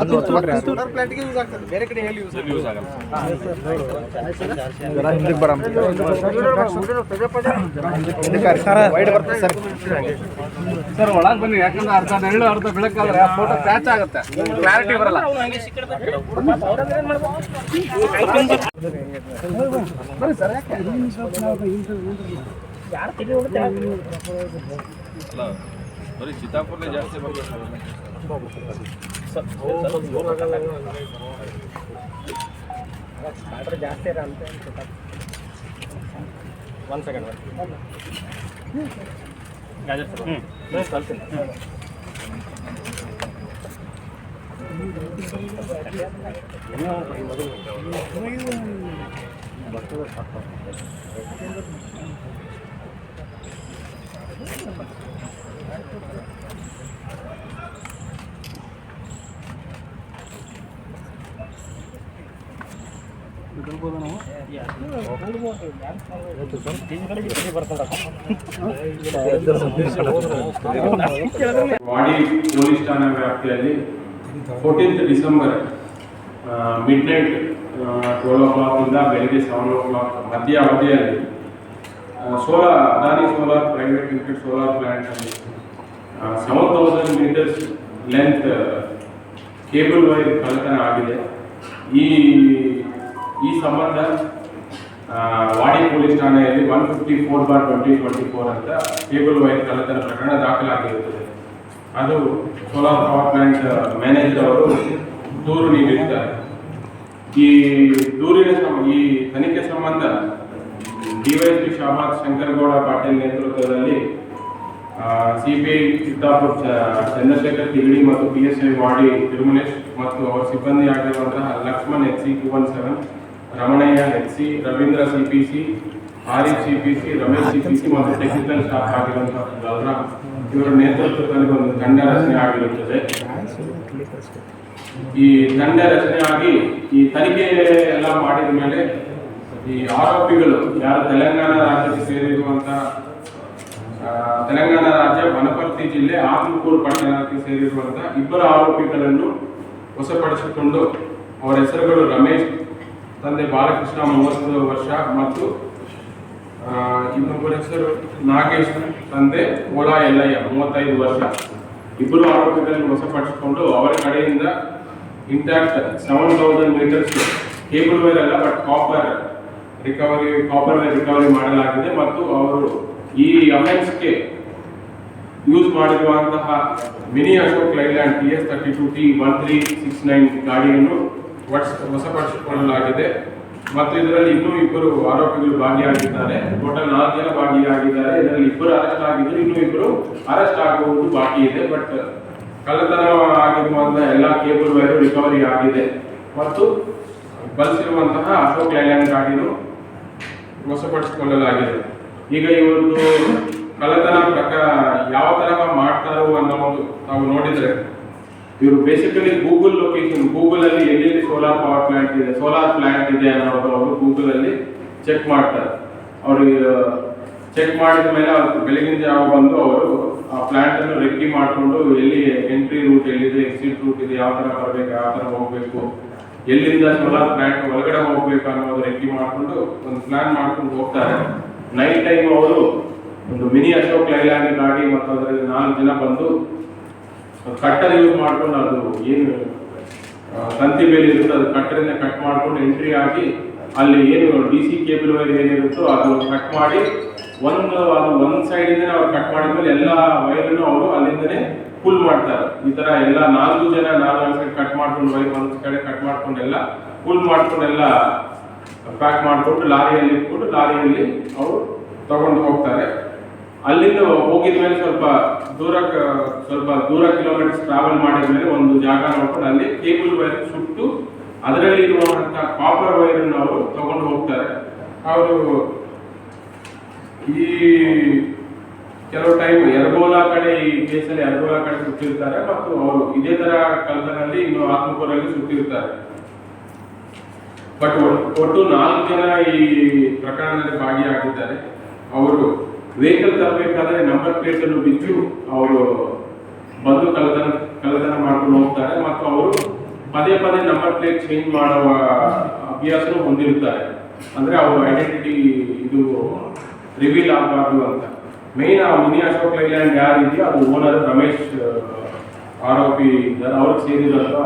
ಅದು solar ಪ್ಲಾಂಟ್ಗೆ use ಆಗ್ತದೆ. ಬೇರೆ ಕಡೆ ಎಲ್ಲಿ ಯೂಸ್ ಯೂಸ್ ಆಗಲ್ಲ. ಜರ ಹಿಂದಕ್ಕೆ ಬರಂ ವೈಡ್ ಬರ್ತದೆ ಸರ್. ಸರ್ ಒಳಗೆ ಬನ್ನಿ. ಯಾಕಂದ್ರೆ ಅರ್ಧ ನೆರಳು ಅರ್ಧ ಬೆಳಕಾದ್ರೆ ಆ ಫೋಟೋ ಕ್ಯಾಚ್ ಆಗುತ್ತೆ. ಕ್ಲಾರಿಟಿ ಬರಲ್ಲ. ಅಲ್ಲ ಬರೀ ಚಿತ್ತಾಪುರನೇ ಜಾಸ್ತಿ ಬರ್ಬೇಕು ಜಾಸ್ತಿ ಇದೆ ಅಂತ ವಾಡಿ ಪೊಲೀಸ್ ಠಾಣಾ ವ್ಯಾಪ್ತಿಯಲ್ಲಿ fourteenth December midnight twelve ಓ ಕ್ಲಾಕಿಂದ ಬೆಳಿಗ್ಗೆ ಸೆವೆನ್ ಓ ಕ್ಲಾಕ್ ಮಧ್ಯ ಅವಧಿಯಲ್ಲಿ solar Adani solar private limited solar plant ಅಲ್ಲಿ seven thousand metres length cable wire ಕಳ್ಳತನ ಆಗಿದೆ. ಈ ಈ ಸಂಬಂಧ ವಾಡಿ ಪೊಲೀಸ್ ಠಾಣೆಯಲ್ಲಿ one fifty four bar twenty twenty four ಅಂತ ಕೇಬಲ್ ವೈರ್ ಕಳ್ಳತನ ಪ್ರಕರಣ ದಾಖಲಾಗಿರುತ್ತದೆ. ಅದು ಸೋಲಾರ್ ಪವರ್ ಪ್ಲಾಂಟ್ ಮ್ಯಾನೇಜರ್ ಅವರು ದೂರು ನೀಡಿದ್ದಾರೆ. ಈ ದೂರಿನ ಈ ತನಿಖೆ ಸಂಬಂಧ ಡಿವೈಎಸ್ಪಿ ಶಾಬಾದ್ ಶಂಕರಗೌಡ ಪಾಟೀಲ್ ನೇತೃತ್ವದಲ್ಲಿ ಸಿಬಿಐ ಸಿದ್ದಾಪುರ್ ಚಂದ್ರಶೇಖರ್ ತಿಗಡಿ ಮತ್ತು P S I Wadi Tirumalesh ಮತ್ತು ಅವರ ಸಿಬ್ಬಂದಿ ಆಗಿರುವಂತಹ Laxman H C two one seven Ramanaiah H C Ravindra C P C Arif C P C Ramesh C P C ಮತ್ತು ಟೆಕ್ನಿಕಲ್ ಸ್ಟಾಫ್ ಆಗಿರುವಂತಹ ಬಲರಾಮ್ ಇವರ ನೇತೃತ್ವದಲ್ಲಿ ಒಂದು ತಂಡ ರಚನೆ ಆಗಿರುತ್ತದೆ. ಈ ತಂಡ ರಚನೆ ಆಗಿ ಈ ತನಿಖೆ ಎಲ್ಲ ಮಾಡಿದ ಮೇಲೆ ಈ ಆರೋಪಿಗಳು ಯಾರು ತೆಲಂಗಾಣ ರಾಜ್ಯಕ್ಕೆ ಸೇರಿರುವಂತಹ ತೆಲಂಗಾಣ ರಾಜ್ಯ ವನಪರ್ತಿ ಜಿಲ್ಲೆ ಆತ್ಮಕೂರು ಪಟ್ಟಣಕ್ಕೆ ಸೇರಿರುವಂತಹ ಇಬ್ಬರು ಆರೋಪಿಗಳನ್ನು ವಶಪಡಿಸಿಕೊಂಡು ಅವರ ಹೆಸರುಗಳು ರಮೇಶ್ ತಂದೆ ಬಾಲಕೃಷ್ಣ ಮೂವತ್ತು ವರ್ಷ ಮತ್ತು ಇನ್ನೊಬ್ಬರ ಹೆಸರು ನಾಗೇಶ್ ತಂದೆ ಓಲಾ ಯಲ್ಲಯ್ಯ ಮೂವತ್ತೈದು ವರ್ಷ. ಇಬ್ಬರು ಆರೋಗ್ಯದಲ್ಲಿ ವಶಪಡಿಸಿಕೊಂಡು ಅವರ ಕಡೆಯಿಂದ intact seven thousand metres cable wire ಅಲ್ಲ but copper recovery copper wire recovery ಮಾಡಲಾಗಿದೆ ಮತ್ತು ಅವರು ಈ ಅಫೆನ್ಸ್ಗೆ ಯೂಸ್ ಮಾಡಿರುವಂತಹ mini Ashok Leyland T S thirty two T one three six nine ಗಾಡಿಯನ್ನು ವಶ ವಶಪಡಿಸಿಕೊಳ್ಳಲಾಗಿದೆ ಮತ್ತು ಇದರಲ್ಲಿ ಇನ್ನೂ ಇಬ್ಬರು ಆರೋಪಿಗಳು ಭಾಗಿಯಾಗಿದ್ದಾರೆ. ಟೋಟಲ್ ನಾಲ್ಕು ಜನ ಭಾಗಿಯಾಗಿದ್ದಾರೆ. ಇದರಲ್ಲಿ ಇಬ್ಬರು ಅರೆಸ್ಟ್ ಆಗಿದ್ದು ಇನ್ನೂ ಇಬ್ಬರು ಅರೆಸ್ಟ್ ಆಗುವುದು ಬಾಕಿ ಇದೆ. ಬಟ್ ಕಳ್ಳತನ ಆಗಿರುವಂತಹ ಎಲ್ಲ ಕೇಬಲ್ ವೈರು ರಿಕವರಿ ಆಗಿದೆ. ಮತ್ತು ಬಳಸಿರುವಂತಹ ಅಶೋಕ್ ಲೈಲ್ಯಾಂಡ್ ಗಾಡಿನು ವಶಪಡಿಸಿಕೊಳ್ಳಲಾಗಿದೆ ಈಗ ಇವತ್ತು ಕಳ್ಳತನ ಪ್ರಕಾರ ಯಾವ ತರಹ ಮಾಡ್ತಾರೋ ಅನ್ನೋದು ನಾವು ನೋಡಿದ್ರೆ ಇವರು ಬೇಸಿಕಲಿ ಗೂಗಲ್ ಲೊಕೇಶನ್ ಗೂಗಲ್ ಅಲ್ಲಿ ಎಲ್ಲೆಲ್ಲಿ ಸೋಲಾರ್ ಪವರ್ ಪ್ಲಾಂಟ್ ಇದೆ ಸೋಲಾರ್ ಪ್ಲಾಂಟ್ ಇದೆ ಅನ್ನೋದು ಅವರು ಗೂಗಲ್ ಅಲ್ಲಿ ಚೆಕ್ ಮಾಡ್ತಾರೆ. ಅವರು ಚೆಕ್ ಮಾಡಿದ ಮೇಲೆ ಬೆಳಗಿನ ಜಾವ ಬಂದು ಅವರು ಆ ಪ್ಲಾಂಟ್ ಅನ್ನು ರೆಕ್ಕಿ ಮಾಡಿಕೊಂಡು ಎಲ್ಲಿ ಎಂಟ್ರಿ ರೂಟ್ ಎಲ್ಲಿದೆ ಎಕ್ಸಿಟ್ ರೂಟ್ ಇದೆ, ಯಾವ ತರ ಬರಬೇಕು ಯಾವ ತರ ಹೋಗ್ಬೇಕು, ಎಲ್ಲಿಂದ ಸೋಲಾರ್ ಪ್ಲಾಂಟ್ ಒಳಗಡೆ ಹೋಗ್ಬೇಕು ಅನ್ನೋದು ರೆಕ್ಕಿ ಮಾಡಿಕೊಂಡು ಒಂದು ಪ್ಲಾನ್ ಮಾಡ್ಕೊಂಡು ಹೋಗ್ತಾರೆ. ನೈಟ್ ಟೈಮ್ ಅವರು ಒಂದು ಮಿನಿ ಅಶೋಕ್ ಲೈಲ್ಯಾಂಡ್ ಗಾಡಿ ಮತ್ತು ಅದರಲ್ಲಿ ನಾಲ್ಕು ಜನ ಬಂದು ಕಟ್ಟರ್ ಯೂಸ್ ಮಾಡ್ಕೊಂಡು ಅದು ಏನು ತಂತಿ ಮೇಲೆ ಇರುತ್ತೆ ಅದು ಕಟ್ಟರಿಂದ ಕಟ್ ಮಾಡ್ಕೊಂಡು ಎಂಟ್ರಿ ಆಗಿ ಅಲ್ಲಿ ಏನು ಡಿ ಸಿ ಕೇಬಲ್ ವೈರ್ ಏನಿರುತ್ತೋ ಅದು ಕಟ್ ಮಾಡಿ ಒಂದು ಅದು ಒಂದ್ ಸೈಡ್ ಇಂದನೇ ಅವ್ರು ಕಟ್ ಮಾಡಿದ್ಮೇಲೆ ಎಲ್ಲ ವೈರನ್ನು ಅವರು ಅಲ್ಲಿಂದನೇ ಫುಲ್ ಮಾಡ್ತಾರೆ. ಈ ತರ ಎಲ್ಲ ನಾಲ್ಕು ಜನ, ನಾಲ್ಕು ಸೈಡ್ ಕಟ್ ಮಾಡ್ಕೊಂಡು ವೈರ್ ಒಂದ್ ಕಡೆ ಕಟ್ ಮಾಡ್ಕೊಂಡು ಎಲ್ಲ ಫುಲ್ ಮಾಡ್ಕೊಂಡು ಎಲ್ಲ ಪ್ಯಾಕ್ ಮಾಡ್ಕೊಂಡು ಲಾರಿಯಲ್ಲಿ ಇಟ್ಬಿಟ್ಟು ಲಾರಿಯಲ್ಲಿ ಅವರು ತಗೊಂಡು ಹೋಗ್ತಾರೆ. ಅಲ್ಲಿಂದ ಹೋಗಿದ ಮೇಲೆ ಸ್ವಲ್ಪ ದೂರ ಸ್ವಲ್ಪ ದೂರ ಕಿಲೋಮೀಟರ್ಸ್ ಟ್ರಾವೆಲ್ ಮಾಡಿದ ಮೇಲೆ ಒಂದು ಜಾಗ ನೋಡ್ಕೊಂಡು ಅಲ್ಲಿ ಕೇಬಲ್ ವೈರ್ ಸುಟ್ಟು ಅದರಲ್ಲಿ ಇರುವಂತ ಕಾಪರ್ ವೈರ್ ಅವರು ತಗೊಂಡು ಹೋಗ್ತಾರೆ. ಅವರು ಈ ಕೆಲವು ಟೈಮ್ ಎರಗೋಲಾ ಕಡೆ ಈ ಕೇಸಲ್ಲಿ ಎರಗೋಲಾ ಕಡೆ ಸುಟ್ಟಿರ್ತಾರೆ ಮತ್ತು ಅವರು ಇದೇ ತರ ಕಲ್ತನಲ್ಲಿ ಇನ್ನು ಆತ್ಮಕೂರಲ್ಲಿ ಸುಟ್ಟಿರ್ತಾರೆ ಬಟ್ ಒಟ್ಟು ನಾಲ್ಕು ಜನ ಈ ಪ್ರಕರಣದಲ್ಲಿ ಭಾಗಿಯಾಗಿದ್ದಾರೆ. ಅವರು ವೆಹಿಕಲ್ ತರಬೇಕಾದ್ರೆ ನಂಬರ್ ಪ್ಲೇಟ್ ಅನ್ನು ಬಿದ್ದು ಅವರು ಬಂದು ಕಳ್ಳತನ ಕಳ್ಳತನ ಮಾಡ್ಕೊಂಡು ಹೋಗ್ತಾರೆ ಮತ್ತು ಅವರು ಪದೇ ಪದೇ ನಂಬರ್ ಪ್ಲೇಟ್ ಚೇಂಜ್ ಮಾಡುವ ಅಭ್ಯಾಸನೂ ಹೊಂದಿರುತ್ತಾರೆ. ಅಂದ್ರೆ ಅವ್ರ ಐಡೆಂಟಿಟಿ ಇದು ರಿವೀಲ್ ಆಗಬಾರ್ದು ಅಂತ. ಮೇನ್ ಆ ಮಿನಿ ಅಶೋಕ್ ಲೈಲ್ಯಾಂಡ್ ಯಾರಿದೆಯೋ ಅದು ಓನರ್ ರಮೇಶ್ ಆರೋಪಿ ಇದ್ದಾರೆ. ಅವ್ರಿಗೆ ಸೇರಿದಂತ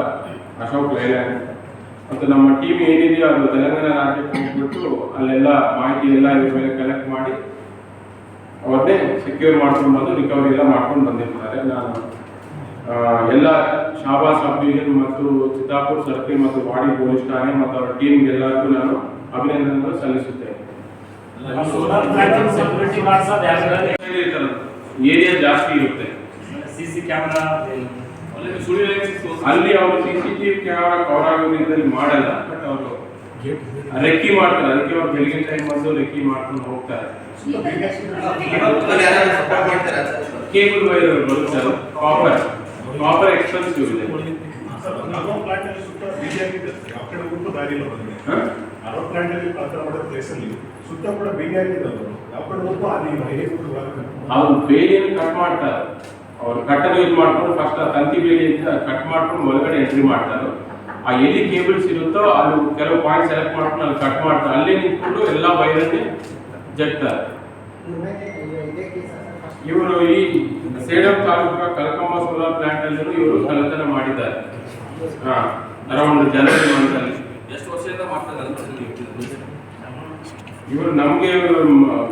ಅಶೋಕ್ ಲೈಲ್ಯಾಂಡ್. ಮತ್ತು ನಮ್ಮ ಟೀಮ್ ಏನಿದೆಯೋ ಅದು ತೆಲಂಗಾಣ ರಾಜ್ಯಕ್ಕೆ ಹೋಗ್ಬಿಟ್ಟು ಅಲ್ಲೆಲ್ಲ ಮಾಹಿತಿ ಎಲ್ಲ ಇದ್ರ ಮೇಲೆ ಕಲೆಕ್ಟ್ ಮಾಡಿ ಸೆಕ್ಯೂರ್ ಮಾಡ್ಕೊಂಡು ಬಂದು ರಿಕವರಿ ಎಲ್ಲ ಮಾಡ್ಕೊಂಡು ಬಂದಿರ್ತಾರೆ. ನಾನು ಎಲ್ಲ ಶಾಬಾಸ್ ಸಬ್ ಡಿವಿಷನ್ ಮತ್ತು ಚಿತ್ತಾಪುರ್ ಸರ್ಕಲ್ ಮತ್ತು ವಾಡಿ ಪೊಲೀಸ್ ಠಾಣೆ ಮತ್ತು ಅವರ ಟೀಮ್ಗೆ ಎಲ್ಲರಿಗೂ ನಾನು ಅಭಿನಂದನೆಗಳು ಸಲ್ಲಿಸುತ್ತೇನೆ. ಏರಿಯಾ ಜಾಸ್ತಿ ಇರುತ್ತೆ. ಸಿ ಸಿ ಕ್ಯಾಮ್ರಾ ಅಲ್ಲಿ ಅವರು C C TV camera cover ಆಗೋ ರೀತಿಯಲ್ಲಿ ಮಾಡಲ್ಲ ಬಟ್ ಅವರು ರೆಕ್ಕಿ ಮಾಡ್ತಾರೆ, ಅದಕ್ಕೆ ಅವ್ರು ಬೆಳಗಿನ ಟೈಮ್ ಬಂದು ರೆಕ್ಕಿ ಮಾಡ್ಕೊಂಡು ಹೋಗ್ತಾರೆ. ಕೇಬಲ್ ವೈರ್ ಬರುತ್ತೆ ಕಾಪರ್ ಕಾಪರ್ ಎಕ್ಸ್ಪೆನ್ಸಿವ್ ಇದೆ. ಅರವತ್ತು ಪ್ಲಾಂಟ್ ಅಲ್ಲಿ ಸುತ್ತ ಬಿಜಿ ಆಗಿದೆ ಆ ಕಡೆ ಹೋಗ್ಬಿಟ್ಟು ದಾರಿ ಇಲ್ಲ ಬಂದಿದೆ ಹ? ಅರವತ್ತು ಪ್ಲಾಂಟ್ ಅಲ್ಲಿ ಪಾತ್ರ ಮಾಡೋ ಪ್ಲೇಸ್ ಅಲ್ಲಿ ಸುತ್ತ ಕೂಡ ಬಿಗಿ ಆಗಿದೆ ಅವರು ಯಾವ ಕಡೆ ಹೋಗ್ತು ಅಲ್ಲಿ ಹೇಗೆ ಅವ್ರು ಬೇಲಿಯನ್ನು ಕಟ್ ಮಾಡ್ತಾರೆ. ಅವ್ರು ಕಟ್ಟನ್ನು ಯೂಸ್ ಮಾಡ್ಕೊಂಡು ಫಸ್ಟ್ ಆ ತಂತಿ ಬೇಲಿಯಿಂದ ಕಟ್ ಮಾಡ್ಕೊಂಡು ಒಳಗಡೆ ಎಂಟ್ರಿ ಮಾಡ್ತಾರೆ. ಆ ಎಲ್ಲಿ ಕೇಬಲ್ಸ್ ಇರುತ್ತೋ ಅಲ್ಲಿ ಕೆಲವು ಪಾಯಿಂಟ್ ಸೆಲೆಕ್ಟ್ ಮಾಡ್ಕೊಂಡು ಅಲ್ಲಿ ಕಟ್ ಮಾಡ್ತಾರೆ. ಅಲ್ಲೇ ನಿಂತ್ಕೊಂಡು ಎಲ್ಲ ವೈರನ್ನೇ ಜಗ್ತಾರೆ. ಇವರು ಈ ಸೇಡಂ ತಾಲೂಕ ಕಲ್ಕಂಬ ಸೋಲಾರ್ ಪ್ಲಾಂಟ್ ಅಲ್ಲಿ ಇವರು ಕಲತನ ಮಾಡಿದ್ದಾರೆ. ಹಾ ಅರೌಂಡ್ ಜನವರಿ ಎಷ್ಟು ವರ್ಷದಿಂದ ಮಾಡ್ತಾರೆ ಇವರು ನಮಗೆ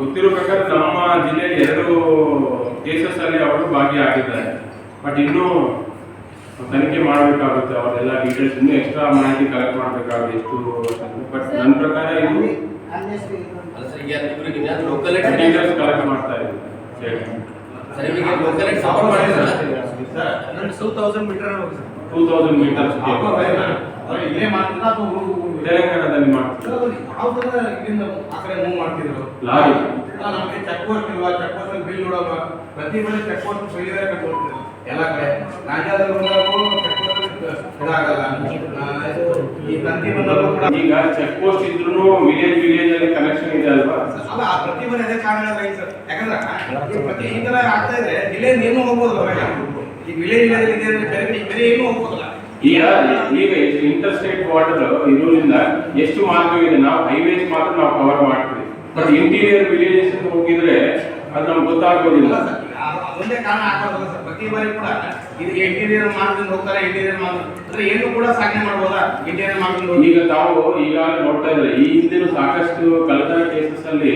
ಗೊತ್ತಿರೋ ಪ್ರಕಾರ ನಮ್ಮ ಜಿಲ್ಲೆಯಲ್ಲಿ ಎರಡು ಕೇಸಸ್ ಅಲ್ಲಿ ಅವರು ಭಾಗಿಯಾಗಿದ್ದಾರೆ. ಬಟ್ ಇನ್ನೂ ತನಿಖೆ ಮಾಡಬೇಕಾಗುತ್ತೆ ಅವರೆಲ್ಲ ಡೀಟೇಲ್ಸ್ ಇನ್ನೂ ಎಕ್ಸ್ಟ್ರಾ ಮಾಹಿತಿ ಕಲೆಕ್ಟ್ ಮಾಡಬೇಕಾಗುತ್ತೆ ಎಷ್ಟು ಬಟ್ ನನ್ನ ಪ್ರಕಾರ ಇದು ಡೀಟೇಲ್ಸ್ ಕಲೆಕ್ಟ್ ಮಾಡ್ತಾ ಇದ್ದೀವಿ. ತೆಲಂಗಾಣದಲ್ಲಿ ಮಾಡ್ತಿದ್ರು? ಲಾರಿ. ಆ, ನಮ್ಗೆ ಚೆಕ್ ಪೋಸ್ಟ್ ಇಲ್ವಾ? ಚೆಕ್ ಪೋಸ್ಟ್ ಬಿಲ್ ನೋಡಲ್ವಾ? ಪ್ರತಿ ಮನೆ ಚೆಕ್ ಪೋಸ್ಟ್ ಎಲ್ಲ ಕಡೆ. ಚೆಕ್ ಇದಾಗಲ್ಲ. ಈ ತಂತಿ ಬಂದಾಗೂ ಕೂಡ. ಈಗ ಚೆಕ್ ಪೋಸ್ಟ್ ಇದ್ರೂ ವಿಲೇಜ್ ವಿಲೇಜ್ ಅಲ್ಲಿ ಕನೆಕ್ಷನ್ ಇದೆ ಅಲ್ವಾ? ಅಲ್ಲ ಆ ಪ್ರತಿ ಮನೆ ಅದೇ ಕಾರಣ ಸರ್ ಯಾಕಂದ್ರೆ ಈ ಪ್ರತಿ ಈ ತರ ಆಗ್ತಾ ಇದ್ರೆ ವಿಲೇಜ್ ಏನು ಹೋಗ್ಬೋದು ಹೊರಗೆ ಈ ವಿಲೇಜ್ ವಿಲೇಜ್ ಇದೆ ಅಂದ್ರೆ ಬೇರೆ ಬೇರೆ ಏನು ಹೋಗ್ಬೋದಲ್ಲ? ಈಗ ಈಗ ಇಂಟರ್ ಸ್ಟೇಟ್ ಬಾರ್ಡರ್ ಇರೋದ್ರಿಂದ ಎಷ್ಟು ಮಾರ್ಗವಿದೆ? ನಾವು ಹೈವೇಸ್ ಮಾತ್ರ ನಾವು ಕವರ್ ಮಾಡ್ತೀವಿ. ಬಟ್ ಇಂಟೀರಿಯರ್ ವಿಲೇಜಸ್ ಹೋಗಿದ್ರೆ ಅದು ನಮ್ಗೆ ಗೊತ್ತಾಗೋದಿಲ್ಲ. ಸರ್, ಕಾರಣ ಆಗ್ಬಾರ್ದಲ್ಲ ಸರ್. ಪ್ರತಿ ಬಾರಿ ಕೂಡ ಇದು ಇಂಟೀರಿಯರ್ ಮಾರ್ಗದಿಂದ ಹೋಗ್ತಾರೆ ಇಂಟೀರಿಯರ್ ಮಾರ್ಗ ಅಂದ್ರೆ ಏನು ಕೂಡ ಸಾಧನೆ ಮಾಡ್ಬೋದಾ? ಇಂಟೀರಿಯರ್ ಹೋಗಿ. ಈಗ ತಾವು ಈಗಾಗಲೇ ನೋಡ್ತಾ ಇದ್ರೆ ಈ ಹಿಂದಿನ ಸಾಕಷ್ಟು ಕಳೆದ ಕೇಸಸ್ ಅಲ್ಲಿ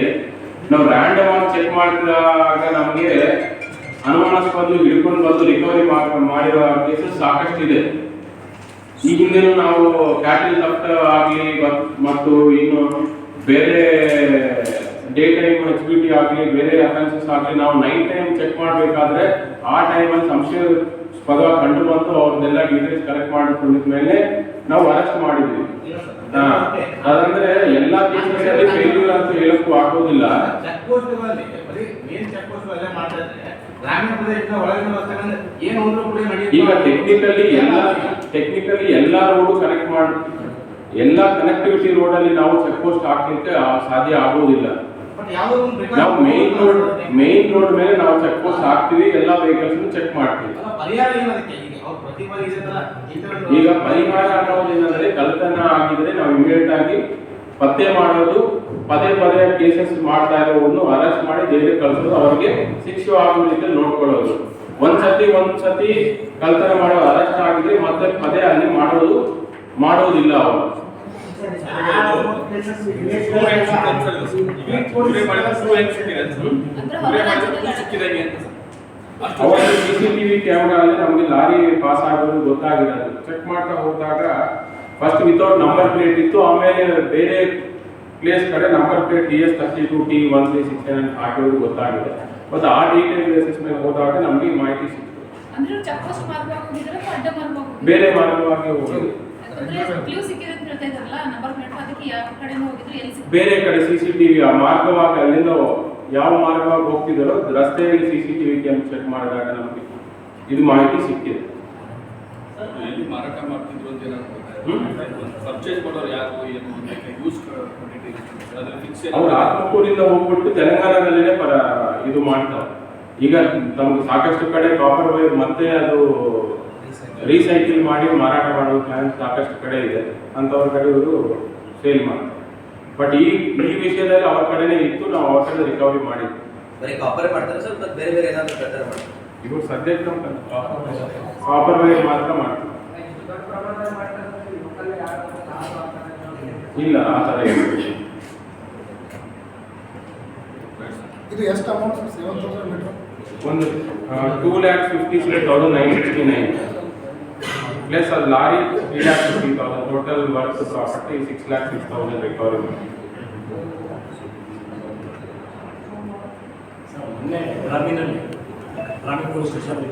ನಾವು ರ್ಯಾಂಡಮ್ ಆಗಿ ಚೆಕ್ ಮಾಡಿದಾಗ ನಮಗೆ ಅನುಮಾನಸ್ಪದ ಹಿಡ್ಕೊಂಡು ಬಂದು ರಿಕವರಿ ಮಾಡಿರೋ ಕೇಸಸ್ ಸಾಕಷ್ಟು ಇದೆ. ಈ ಹಿಂದೆನೂ ನಾವು ಕ್ಯಾಟಲ್ ತಪ್ಪ ಆಗಲಿ ಮತ್ತು ಇನ್ನು ಬೇರೆ day time H B T ಆಗಲಿ ಬೇರೆ ಅಫೆನ್ಸಸ್ ಆಗಲಿ ನಾವು ನೈಟ್ ಟೈಮ್ ಚೆಕ್ ಮಾಡಬೇಕಾದ್ರೆ ಆ ಟೈಮಲ್ಲಿ ಪದ ಕಂಡು ಬಂದು ಅವ್ರನ್ನೆಲ್ಲ ಡೀಟೇಲ್ಸ್ ಕಲೆಕ್ಟ್ ಮಾಡಿಕೊಂಡಿದ ಮೇಲೆ ನಾವು ಅರೆಸ್ಟ್ ಮಾಡಿದ್ವಿ. ಅದಂದ್ರೆ ಎಲ್ಲಾ ಕೇಸಲ್ಲಿ ಫೇಲ್ಯೂರ್ ಅಂತ ಹೇಳಕ್ಕೂ ಆಗೋದಿಲ್ಲ. ಈಗ ಟೆಕ್ನಿಕಲಿ ಎಲ್ಲ ಟೆಕ್ನಿಕಲಿ ಎಲ್ಲಾ ರೋಡ್ ಕನೆಕ್ಟ್ ಮಾಡಿ ಎಲ್ಲಾ ಕನೆಕ್ಟಿವಿಟಿ ರೋಡ್ ಅಲ್ಲಿ ನಾವು ಚೆಕ್ ಪೋಸ್ಟ್ ಹಾಕ್ಲಿಕ್ಕೆ ಸಾಧ್ಯ ಆಗೋದಿಲ್ಲ. ನಾವು ಮೇನ್ ರೋಡ್ ಮೇನ್ ರೋಡ್ ಮೇಲೆ ನಾವು ಚೆಕ್ ಪೋಸ್ಟ್ ಹಾಕ್ತೀವಿ ಎಲ್ಲಾ ವೆಹಿಕಲ್ಸ್ ಚೆಕ್ ಮಾಡ್ತೀವಿ. ಈಗ ಪರಿಹಾರ ಅನ್ನೋದು ಏನಂದ್ರೆ ಕಳ್ತನ ಆಗಿದ್ರೆ ನಾವು ಇಮಿಡಿಯೇಟ್ ಆಗಿ ಪತ್ತೆ ಮಾಡೋದು ಪದೇ ಪದೇ ಕೇಸಸ್ ಮಾಡ್ತಾ ಇರೋವನ್ನು ಅರೆಸ್ಟ್ ಮಾಡಿ ಜೈಲಿಗೆ ಕಳಿಸೋದು ಅವರಿಗೆ ಶಿಕ್ಷೆ ಆಗುವ ರೀತಿಯಲ್ಲಿ ನೋಡ್ಕೊಳ್ಳೋದು. ಒಂದ್ಸತಿ ಒಂದ್ಸತಿ ಕಳ್ತನ ಮಾಡೋ ಅರೆಸ್ಟ್ ಆಗಿದ್ರೆ ಮತ್ತೆ ಪದೇ ಅಲ್ಲಿ ಮಾಡೋದು ಮಾಡೋದಿಲ್ಲ ಅವರು. ಅವಾಗ ಸಿ ಸಿ ಟಿವಿ ಕ್ಯಾಮ್ರಾ ಅಲ್ಲಿ ನಮಗೆ ಲಾರಿ ಪಾಸ್ ಆಗೋದು ಗೊತ್ತಾಗಿರೋದು ಚೆಕ್ ಮಾಡ್ತಾ ಹೋದಾಗ ಫಸ್ಟ್ ವಿತೌಟ್ ನಂಬರ್ ಪ್ಲೇಟ್ ಇತ್ತು ಆಮೇಲೆ ಬೇರೆ ಪ್ಲೇಸ್ ಕಡೆ number plate D S thirty two T one three six seven ಹಾಕಿರೋದು ಗೊತ್ತಾಗಿದೆ ಮತ್ತು ಆ ಡೀಟೇಲ್ ಬೇಸಿಸ್ ಮೇಲೆ ಹೋದಾಗ ನಮಗೆ ಮಾಹಿತಿ ಸಿಕ್ತು ಅಂದ್ರೆ ಚೆಕ್ ಪೋಸ್ಟ್ ಮಾರ್ಗವಾಗಿ ಹೋಗಿದ್ರೆ ಅಥವಾ ಅಡ್ಡ ಮಾರ್ಗವಾಗಿ ಹೋಗಿದ್ರೆ ಬೇರೆ ಮಾರ್ಗವಾಗಿ ಹೋಗಿ ಯಾಕಂದ್ರೆ ಕ್ಲೂ ಸಿಕ್ಕಿದೆ ಅಂತ ಹೇಳ್ತಾ ಇದ್ರಲ್ಲ ನಂಬರ್ ಪ್ಲೇಟ್ ಅದಕ್ಕೆ ಯಾವ ಕಡೆಯಿಂದ ಹೋಗಿದ್ರು ಎಲ್ಲಿ ಬೇರೆ ಕಡೆ ಸಿ ಸಿ ಟಿವಿ ಆ ಮಾರ್ಗವಾಗಿ ಅಲ್ಲಿಂದ ಯಾವ ಮಾರ್ಗವಾಗಿ ಹೋಗ್ತಿದ್ದಾರೋ ರಸ್ತೆಯಲ್ಲಿ C C TV cam check ಮಾಡಿದಾಗ ನಮಗೆ ಇದು ಮಾಹಿತಿ ಸಿಕ್ಕಿದೆ. ಎಲ್ಲಿ ಮಾರಾಟ ಮಾಡ್ತಿದ್ರು ಅಂತ? ಪರ್ಚೇಸ್ ಮಾಡೋರು ಯಾರು ಏನು ಯೂಸ್ ಅವ್ರು ಆತ್ಮಕೂರಿಂದ ಹೋಗ್ಬಿಟ್ಟು ತೆಲಂಗಾಣದಲ್ಲೇ ಪರ ಇದು ಮಾಡ್ತಾರೆ ಈಗ ನಮ್ಗೆ ಸಾಕಷ್ಟು ಕಡೆ ಕಾಪರ್ ವೈರ್ ಮತ್ತೆ ಅದು ರೀಸೈಕಲ್ ಮಾಡಿ ಮಾರಾಟ ಮಾಡುವ ಚಾನ್ಸ್ ಸಾಕಷ್ಟು ಕಡೆ ಇದೆ. ಅಂಥವ್ರ ಕಡೆ ಇವರು ಸೇಲ್ ಮಾಡ್ತಾರೆ. ಬಟ್ ಈ ಈ ವಿಷಯದಲ್ಲಿ ಅವ್ರ ಕಡೆನೇ ಇತ್ತು ನಾವು ಅವ್ರ ಕಡೆ ರಿಕವರಿ ಮಾಡಿದ್ವಿ. ಬರೀ ಕಾಪರ್ ಮಾಡ್ತಾರೆ ಸರ್ ಮತ್ತೆ ಬೇರೆ ಬೇರೆ ಏನಾದ್ರು ಪ್ರಚಾರ ಮಾಡ್ತಾರೆ? ಇವರು ಸದ್ಯಕ್ಕೆ ಕಾಪರ್ ವೈರ್ ಮಾತ್ರ ಮಾಡ್ತಾರೆ. ಇಲ್ಲ ಆ ಥರ ಇದು ಎಷ್ಟು ಅಮೌಂಟ್ ಸೆವೆನ್ ತೌಸಂಡ್ ಮೀಟರ್ ಒಂದು two lakh fifty six thousand nine sixty nine plus ಅದು lorry three lakh fifty thousand total work property six lakh six thousand recovery ಮೊನ್ನೆ ಗ್ರಾಮೀಣಲ್ಲಿ ಗ್ರಾಮೀಣ ಪೊಲೀಸ್ ಸ್ಟೇಷನ್